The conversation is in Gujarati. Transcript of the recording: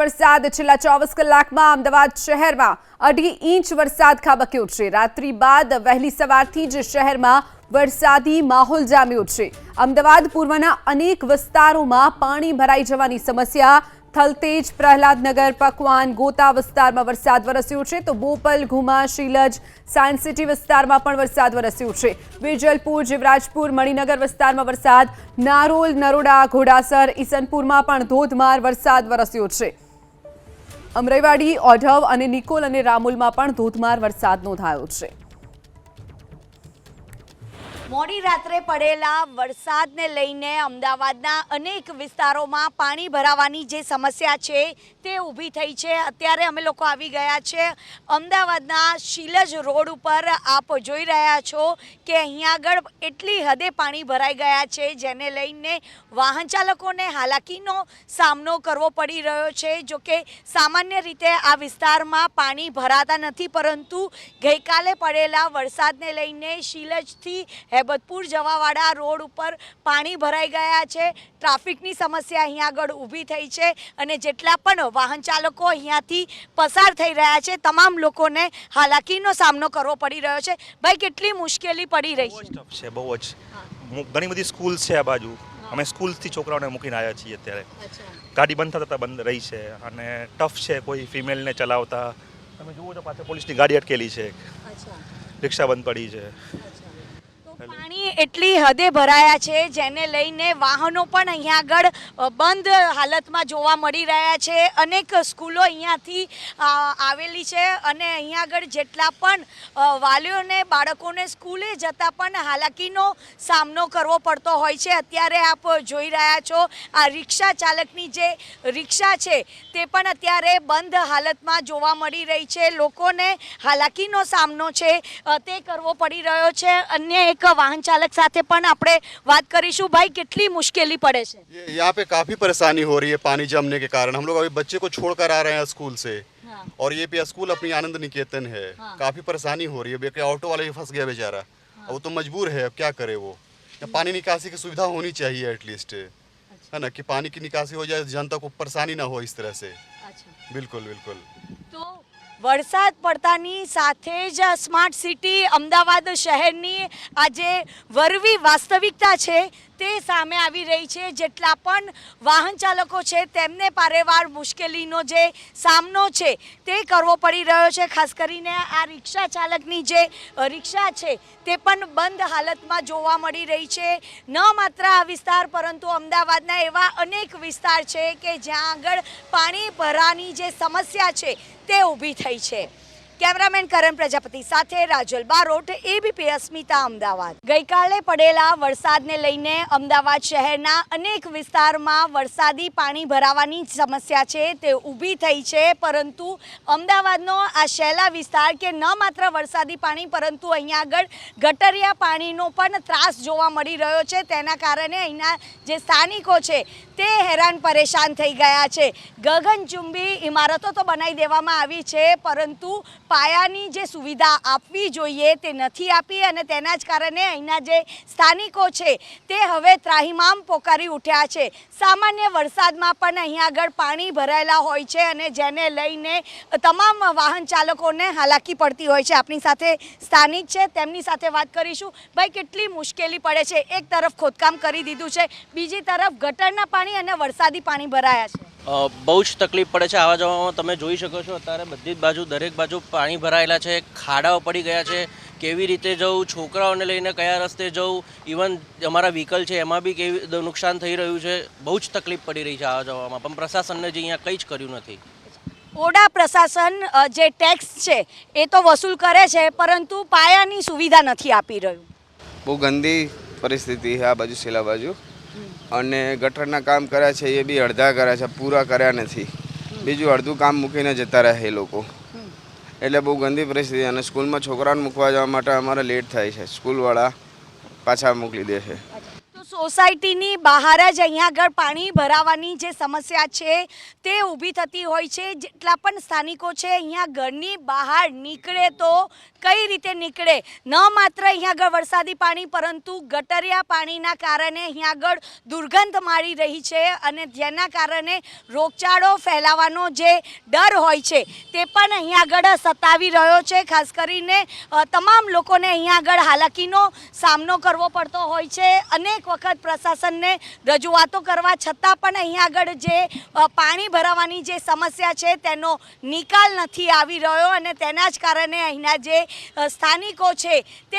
વરસાદ છેલ્લા ચોવીસ કલાકમાં અમદાવાદ શહેરમાં અઢી ઇંચ વરસાદ ખાબક્યો છે. રાત્રિ બાદ વહેલી સવારથી જ શહેરમાં વરસાદી માહોલ જામ્યો છે. અમદાવાદ પૂર્વના અનેક વિસ્તારોમાં પાણી ભરાઈ જવાની સમસ્યા, થલતેજ, પ્રહલાદનગર, પકવાન, ગોતા વિસ્તારમાં વરસાદ વરસ્યો છે. તો બોપલ, ઘુમા, શીલજ, સાયન્સ સિટી વિસ્તારમાં પણ વરસાદ વરસ્યો છે. વેજલપુર, જીવરાજપુર, મણિનગર વિસ્તારમાં વરસાદ, નારોલ, નરોડા, ઘોડાસર, ઈસનપુરમાં પણ ધોધમાર વરસાદ વરસ્યો છે. અમરેવાડી ઓઢવ અને નિકોલ અને રામુલમાં પણ ધોધમાર વરસાદ નોંધાયો છે. મોડી રાત્રે પડેલા વરસાદને લઈને અમદાવાદના અનેક વિસ્તારોમાં પાણી ભરાવાની જે સમસ્યા છે તે ઊભી થઈ છે. અત્યારે અમે લોકો આવી ગયા છે. અમદાવાદના શીલજ રોડ ઉપર આપ જોઈ રહ્યા છો કે અહીંયા આગળ એટલી હદે પાણી ભરાઈ ગયા છે, જેને લઈને વાહન ચાલકોને હાલાકીનો સામનો કરવો પડી રહ્યો છે. જો કે સામાન્ય રીતે આ વિસ્તારમાં પાણી ભરાતા નથી, પરંતુ ગઈકાલે પડેલા વરસાદને લઈને શીલજથી હેબતપુર જવાવાળા રોડ ઉપર પાણી ભરાઈ ગયા છે. ટ્રાફિકની સમસ્યા અહીંયા આગળ ઊભી થઈ છે અને જેટલા પણ વાહન ચાલકો અહીંયાથી પસાર થઈ રહ્યા છે તમામ લોકોને હાલાકીનો સામનો કરવો પડી રહ્યો છે. ભાઈ કેટલી મુશ્કેલી પડી રહી છે? બહુ જ. ઘણી બધી સ્કૂલ છે આ બાજુ. અમે સ્કૂલથી છોકરાઓને મૂકીને આવ્યા છીએ અત્યારે. ગાડી બંધ થતા થતા બંધ રહી છે અને ટફ છે કોઈ ફિમેલને ચલાવતા. તમે જુઓ તો પાછળ પોલીસની ગાડી અટકેલી છે. રિક્ષા બંધ પડી છે. તો એટલી હદે ભરાયા છે, જેને લઈને વાહનો પણ અહીંયા આગળ બંધ હાલતમાં જોવા મળી રહ્યા છે. અનેક સ્કૂલો અહીંયાથી આવેલી છે અને અહીંયા આગળ જેટલા પણ વાલીઓને બાળકોને સ્કૂલે જતા પણ હાલાકીનો સામનો કરવો પડતો હોય છે. અત્યારે આપ જોઈ રહ્યા છો, આ રિક્ષા ચાલકની જે રિક્ષા છે, તે પણ અત્યારે બંધ હાલતમાં જોવા મળી રહી છે. લોકોને હાલાકીનો સામનો છે તે કરવો પડી રહ્યો છે. અન્ય એક વાહન ચાલક સાથે પણ આપણે વાત કરીશું ભાઈ કેટલી મુશ્કેલી પડે છે ये यहाँ पे काफ़ी परेशानी हो रही है पानी जमने के कारण हम लोग अभी बच्चे को छोड़ कर आ रहे हैं स्कूल से हाँ। और ये पे स्कूल अपनी आनंद निकेतन है हाँ। काफ़ी परेशानी हो रही है बेटे ऑटो वाले भी फंस गया बेचारा अब वो तो मजबूर है अब क्या करे वो यहाँ पानी निकासी की सुविधा होनी चाहिए एटलीस्ट है ना कि पानी की निकासी हो जाए जनता को परेशानी ना हो इस तरह से बिल्कुल बिल्कुल તો વરસાદ પડતાની સાથે જ સ્માર્ટ સિટી અમદાવાદ શહેરની આજે વરવી વાસ્તવિકતા છે. તે સામે આવી રહી છે. જેટલા પણ વાહન ચાલકો છે, તેમને પારેવાર મુશ્કેલીનો જે સામનો છે, તે કરવો પડી રહ્યો છે. ખાસ કરીને આ રિક્ષા ચાલકની જે રિક્ષા છે, તે પણ બંધ હાલતમાં જોવા મળી રહી છે. ન માત્ર આ વિસ્તાર, પરંતુ અમદાવાદના એવા અનેક વિસ્તાર છે કે જ્યાં આગળ પાણી ભરાની જે સમસ્યા છે, તે ઊભી થઈ છે. કેમેરામેન કરણ પ્રજાપતિ સાથે રાજલ બારોટ એબીપી અસ્મિતા અમદાવાદ. ગઈકાલે પડેલા વરસાદને લઈને અમદાવાદ શહેરના અનેક વિસ્તારમાં વરસાદી પાણી ભરાવાની સમસ્યા છે, તે ઊભી થઈ છે, પરંતુ અમદાવાદનો આ શહેલા વિસ્તાર કે ન માત્ર વરસાદી પાણી, પરંતુ અહીંયા આગળ ગટરિયા પાણીનો પણ ત્રાસ જોવા મળી રહ્યો છે. તેના કારણે અહીંના જે સ્થાનિકો છે, તે હેરાન પરેશાન થઈ ગયા છે. ગગનચુંબી ઇમારતો તો બનાવી દેવામાં આવી છે, પરંતુ પાયાની જે સુવિધા આપવી જોઈએ તે નથી આપી અને તેના જ કારણે અહીંના જે સ્થાનિકો છે તે હવે ત્રાહિમામ પોકારી ઉઠ્યા છે. સામાન્ય વરસાદમાં પણ અહીં આગળ પાણી ભરાયેલા હોય છે અને જેને લઈને તમામ વાહન ચાલકોને હાલાકી પડતી હોય છે. આપણી સાથે સ્થાનિક છે, તેમની સાથે વાત કરીશું. ભાઈ, કેટલી મુશ્કેલી પડે છે? એક તરફ ખોદકામ કરી દીધું છે, બીજી તરફ ગટરના પાણી અને વરસાદી પાણી ભરાયા છે. બહુ જ તકલીફ પડે છે આવા જવામાં. તમે જોઈ શકો છો અત્યારે બધી જ બાજુ દરેક બાજુ પાણી ભરાયેલા છે ખાડાઓ પડી ગયા છે. કેવી રીતે જવું છોકરાઓને લઈને કયા રસ્તે જવું ઇવન અમારા વ્હીકલ છે એમાં બી કેવી નુકસાન થઈ રહ્યું છે બહુ જ તકલીફ પડી રહી છે આવા જવામાં. પણ પ્રશાસનને જે અહીંયા કંઈ જ કર્યું નથી. ઓડા પ્રશાસન જે ટેક્સ છે એ તો વસૂલ કરે છે પરંતુ પાયાની સુવિધા નથી આપી રહ્યું. બહુ ગંદી પરિસ્થિતિ છે આ બાજુ છેલ્લા બાજુ. અને ગટરના કામ કર્યા છે એ બી અડધા કર્યા છે પૂરા કર્યા નથી. બીજું અડધું કામ મૂકીને જતા રહે એ લોકો. એટલે બહુ ગંદી પરિસ્થિતિ અને સ્કૂલમાં છોકરાઓને મૂકવા જવા માટે અમારે લેટ થાય છે. સ્કૂલવાળા પાછા મોકલી દે છે. સોસાયટીની બહાર જ અહીંયા આગળ પાણી ભરાવાની જે સમસ્યા છે તે ઊભી થતી હોય છે. જેટલા પણ સ્થાનિકો છે અહીંયા ઘરની બહાર નીકળે તો કઈ રીતે નીકળે? ન માત્ર અહીંયા આગળ વરસાદી પાણી, પરંતુ ગટરિયા પાણીના કારણે અહીંયા આગળ દુર્ગંધ મારી રહી છે અને જેના કારણે રોગચાળો ફેલાવાનો જે ડર હોય છે તે પણ અહીંયા આગળ સતાવી રહ્યો છે. ખાસ કરીને તમામ લોકોને અહીંયા આગળ હાલાકીનો સામનો કરવો પડતો હોય છે. અનેક વખત પ્રશાસનને રજૂઆતો કરવા છતાં પણ અહીંયા આગળ જે પાણી ભરાવાની જે સમસ્યા છે તેનો નિકાલ નથી આવી રહ્યો અને તેના જ કારણે અહીંના જે સ્થાનિકો છે તે